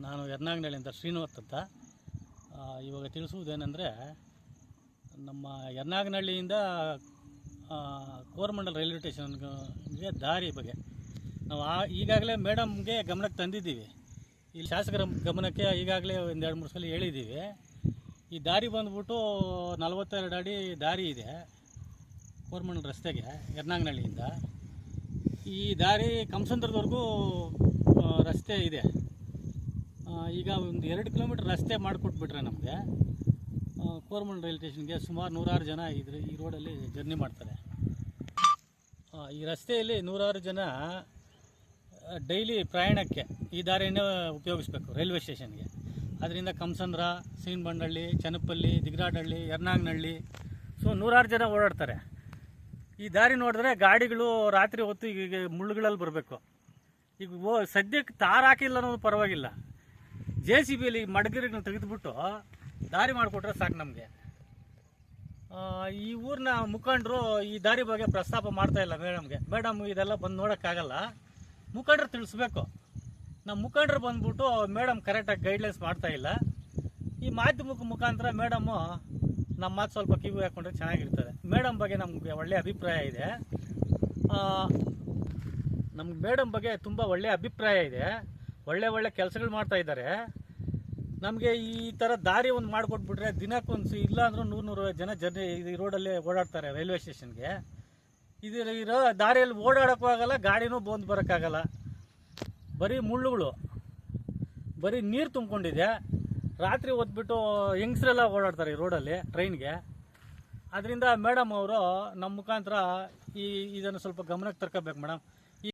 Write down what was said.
ನಾನು ಎರ್ನಾಗನಹಳ್ಳಿಯಿಂದ ಶ್ರೀನಿವಾಸ್ ಅಂತ. ಇವಾಗ ತಿಳಿಸುವುದೇನೆಂದರೆ ನಮ್ಮ ಎರ್ನಾಗನಹಳ್ಳಿಯಿಂದ ಕೋರ್ಮಂಡಲ್ ರೈಲ್ವೆ ಸ್ಟೇಷನ್ಗೆ ದಾರಿ ಬಗ್ಗೆ ನಾವು ಆ, ಈಗಾಗಲೇ ಮೇಡಮ್ಗೆ ಗಮನಕ್ಕೆ ತಂದಿದ್ದೀವಿ. ಇಲ್ಲಿ ಶಾಸಕರ ಗಮನಕ್ಕೆ ಈಗಾಗಲೇ ಒಂದು ಎರಡು ಮೂರು ಸಲ ಹೇಳಿದ್ದೀವಿ. ಈ ದಾರಿ ಬಂದ್ಬಿಟ್ಟು ನಲವತ್ತೆರಡು ಅಡಿ ದಾರಿ ಇದೆ ಕೋರ್ಮಂಡಲ್ ರಸ್ತೆಗೆ ಎರ್ನಾಗನಹಳ್ಳಿಯಿಂದ ಈ ದಾರಿ ಕಂಸಂದ್ರದವರೆಗೂ ರಸ್ತೆ ಇದೆ. ಈಗ ಒಂದು ಎರಡು ಕಿಲೋಮೀಟ್ರ್ ರಸ್ತೆ ಮಾಡಿಕೊಟ್ಬಿಟ್ರೆ ನಮಗೆ ಕೋರ್ಮಲ್ ರೈಲ್ವೆ ಸ್ಟೇಷನ್ಗೆ ಸುಮಾರು ನೂರಾರು ಜನ ಇದ್ರೆ ಈ ರೋಡಲ್ಲಿ ಜರ್ನಿ ಮಾಡ್ತಾರೆ. ಈ ರಸ್ತೆಯಲ್ಲಿ ನೂರಾರು ಜನ ಡೈಲಿ ಪ್ರಯಾಣಕ್ಕೆ ಈ ದಾರಿಯನ್ನೇ ಉಪಯೋಗಿಸ್ಬೇಕು ರೈಲ್ವೆ ಸ್ಟೇಷನ್ಗೆ. ಅದರಿಂದ ಕಂಸಂದ್ರ ಸೀನ್ಬಂಡಳ್ಳಿ ಚನ್ನಪಲ್ಲಿ ದಿಗ್ರಾಡಹಳ್ಳಿ ಎರ್ನಾಗನಹಳ್ಳಿ ಸೊ ನೂರಾರು ಜನ ಓಡಾಡ್ತಾರೆ. ಈ ದಾರಿ ನೋಡಿದ್ರೆ ಗಾಡಿಗಳು ರಾತ್ರಿ ಹೊತ್ತು ಈಗ ಮುಳ್ಳುಗಳಲ್ಲಿ ಬರಬೇಕು. ಈಗ ಓ ಸದ್ಯಕ್ಕೆ ತಾರ್ ಹಾಕಿಲ್ಲ ಅನ್ನೋದು ಪರವಾಗಿಲ್ಲ. ಜೆ ಸಿ ಬಿಯಲ್ಲಿ ಮಡಗಿರಿಗಳನ್ನ ತೆಗೆದುಬಿಟ್ಟು ದಾರಿ ಮಾಡಿಕೊಟ್ರೆ ಸಾಕು ನಮಗೆ. ಈ ಊರಿನ ಮುಖಂಡರು ಈ ದಾರಿ ಬಗ್ಗೆ ಪ್ರಸ್ತಾಪ ಮಾಡ್ತಾ ಇಲ್ಲ ಮೇಡಮ್ಗೆ ಮೇಡಮ್ ಇದೆಲ್ಲ ಬಂದು ನೋಡೋಕ್ಕಾಗಲ್ಲ. ಮುಖಂಡರು ತಿಳಿಸ್ಬೇಕು. ನಮ್ಮ ಮುಖಂಡರು ಬಂದ್ಬಿಟ್ಟು ಮೇಡಮ್ ಕರೆಕ್ಟಾಗಿ ಗೈಡ್ಲೈನ್ಸ್ ಮಾಡ್ತಾ ಇಲ್ಲ. ಈ ಮಾಧ್ಯಮಕ್ಕೆ ಮುಖಾಂತರ ಮೇಡಮ್ಮು ನಮ್ಮ ಮಾತು ಸ್ವಲ್ಪ ಕಿವಿ ಹಾಕೊಂಡ್ರೆ ಚೆನ್ನಾಗಿರ್ತದೆ. ಮೇಡಮ್ ಬಗ್ಗೆ ನಮಗೆ ಒಳ್ಳೆಯ ಅಭಿಪ್ರಾಯ ಇದೆ. ನಮ್ಗೆ ಮೇಡಮ್ ಬಗ್ಗೆ ತುಂಬ ಒಳ್ಳೆಯ ಅಭಿಪ್ರಾಯ ಇದೆ. ಒಳ್ಳೆ ಒಳ್ಳೆ ಕೆಲಸಗಳು ಮಾಡ್ತಾ ಇದ್ದಾರೆ. ನಮಗೆ ಈ ಥರ ದಾರಿ ಒಂದು ಮಾಡಿಕೊಟ್ಬಿಟ್ರೆ ದಿನಕ್ಕೊಂದು ಇಲ್ಲ ಅಂದರೂ ನೂರು ನೂರು ಜನ ಜನ ಈ ರೋಡಲ್ಲಿ ಓಡಾಡ್ತಾರೆ ರೈಲ್ವೆ ಸ್ಟೇಷನ್ಗೆ. ಇದು ಇರೋ ದಾರಿಯಲ್ಲಿ ಓಡಾಡೋಕ್ಕೂ ಆಗಲ್ಲ, ಗಾಡಿನೂ ಬಂದು ಬರೋಕ್ಕಾಗಲ್ಲ. ಬರೀ ಮುಳ್ಳುಗಳು. ಬರೀ ನೀರು ತುಂಬಿಕೊಂಡಿದೆ. ರಾತ್ರಿ ಹೊತ್ಬಿಟ್ಟು ಹೆಂಗಸ್ರೆಲ್ಲ ಓಡಾಡ್ತಾರೆ ಈ ರೋಡಲ್ಲಿ, ಟ್ರೈನ್ಗೆ. ಅದರಿಂದ ಮೇಡಮ್ ಅವರು ನಮ್ಮ ಮುಖಾಂತರ ಈ ಇದನ್ನು ಸ್ವಲ್ಪ ಗಮನಕ್ಕೆ ತರ್ಕೋಬೇಕು ಮೇಡಮ್.